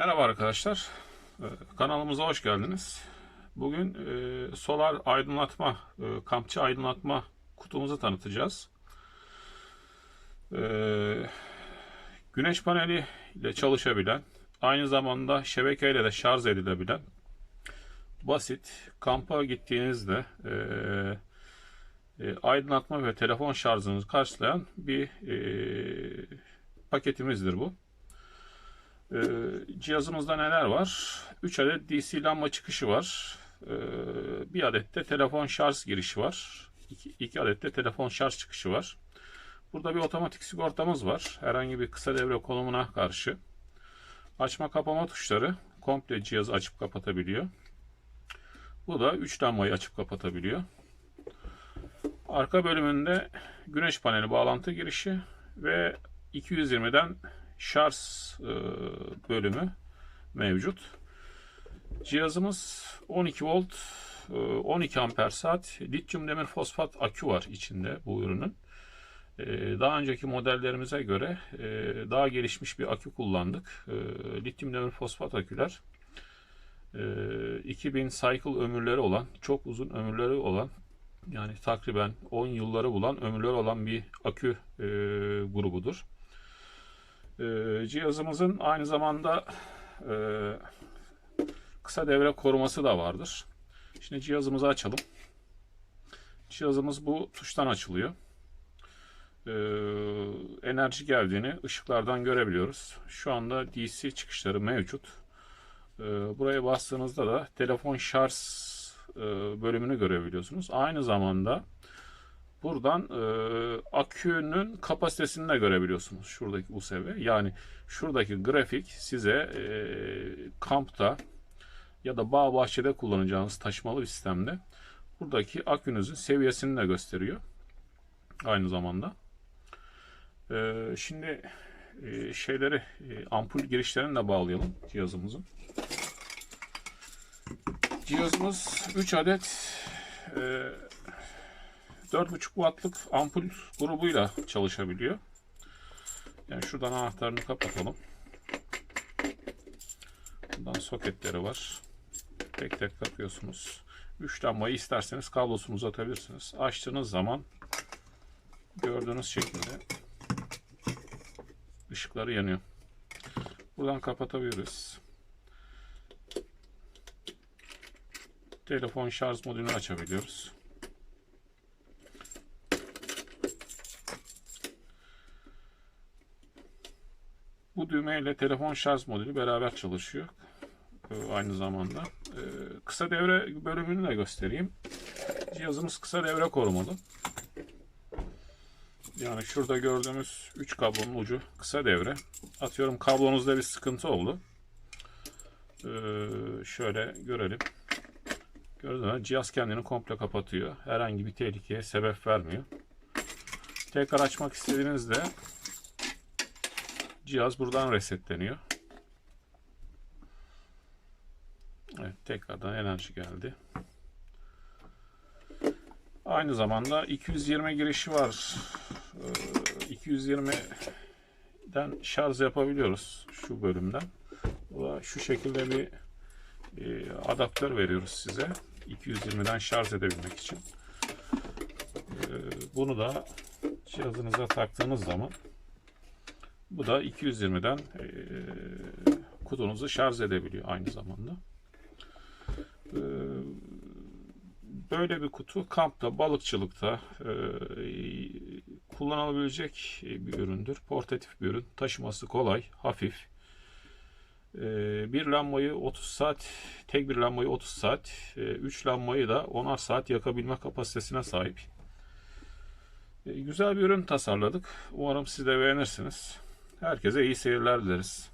Merhaba arkadaşlar. Ee, Kanalımıza hoş geldiniz. Bugün e, solar aydınlatma, e, kampçı aydınlatma kutumuzu tanıtacağız. Ee, güneş paneli ile çalışabilen, aynı zamanda şebekeyle de şarj edilebilen, basit, kampa gittiğinizde e, aydınlatma ve telefon şarjınızı karşılayan bir paketimizdir bu. Ee, cihazımızda neler var? 3 adet DC lamba çıkışı var. Ee, bir adet de telefon şarj girişi var. 2 adet de telefon şarj çıkışı var. Burada bir otomatik sigortamız var. Herhangi bir kısa devre konumuna karşı. Açma kapama tuşları komple cihazı açıp kapatabiliyor. Bu da 3 lambayı açıp kapatabiliyor. Arka bölümünde güneş paneli bağlantı girişi ve 220'den şarj e, bölümü mevcut. Cihazımız 12 volt e, 12 amper saat lityum demir fosfat akü var içinde bu ürünün. E, daha önceki modellerimize göre e, daha gelişmiş bir akü kullandık. E, lityum demir fosfat aküler e, 2000 cycle ömürleri olan, çok uzun ömürleri olan yani takriben 10 yılları bulan ömürleri olan bir akü e, grubudur. Ee, cihazımızın aynı zamanda e, kısa devre koruması da vardır. Şimdi cihazımızı açalım. Cihazımız bu tuştan açılıyor. Ee, enerji geldiğini ışıklardan görebiliyoruz. Şu anda DC çıkışları mevcut. Ee, buraya bastığınızda da telefon şarj e, bölümünü görebiliyorsunuz. Aynı zamanda Buradan e, akünün kapasitesini de görebiliyorsunuz. Şuradaki USB. Yani şuradaki grafik size e, kampta ya da bağ bahçede kullanacağınız taşımalı bir sistemde buradaki akünüzün seviyesini de gösteriyor. Aynı zamanda. E, şimdi e, şeyleri e, ampul girişlerini de bağlayalım cihazımızın. Cihazımız 3 adet e, 4.5 wattlık ampul grubuyla çalışabiliyor. Yani şuradan anahtarını kapatalım. Buradan soketleri var. Tek tek takıyorsunuz. 3 lambayı isterseniz kablosunu uzatabilirsiniz. Açtığınız zaman gördüğünüz şekilde ışıkları yanıyor. Buradan kapatabiliriz. Telefon şarj modülünü açabiliyoruz. Bu düğmeyle telefon şarj modülü beraber çalışıyor. Ee, aynı zamanda. Ee, kısa devre bölümünü de göstereyim. Cihazımız kısa devre korumalı. Yani şurada gördüğümüz 3 kablonun ucu kısa devre. Atıyorum kablonuzda bir sıkıntı oldu. Ee, şöyle görelim. Gördüğünüz gibi cihaz kendini komple kapatıyor. Herhangi bir tehlikeye sebep vermiyor. Tekrar açmak istediğinizde Cihaz buradan resetleniyor. Evet tekrardan enerji geldi. Aynı zamanda 220 girişi var. 220'den ee, şarj yapabiliyoruz şu bölümden. Şu şekilde bir e, adaptör veriyoruz size. 220'den şarj edebilmek için. Ee, bunu da cihazınıza taktığınız zaman bu da 220'den e, kutunuzu şarj edebiliyor aynı zamanda. E, böyle bir kutu kampta, balıkçılıkta e, kullanılabilecek bir üründür. Portatif bir ürün. Taşıması kolay, hafif. E, bir lambayı 30 saat, tek bir lambayı 30 saat, e, 3 lambayı da 10'ar saat yakabilme kapasitesine sahip. E, güzel bir ürün tasarladık. Umarım siz de beğenirsiniz. Herkese iyi seyirler dileriz.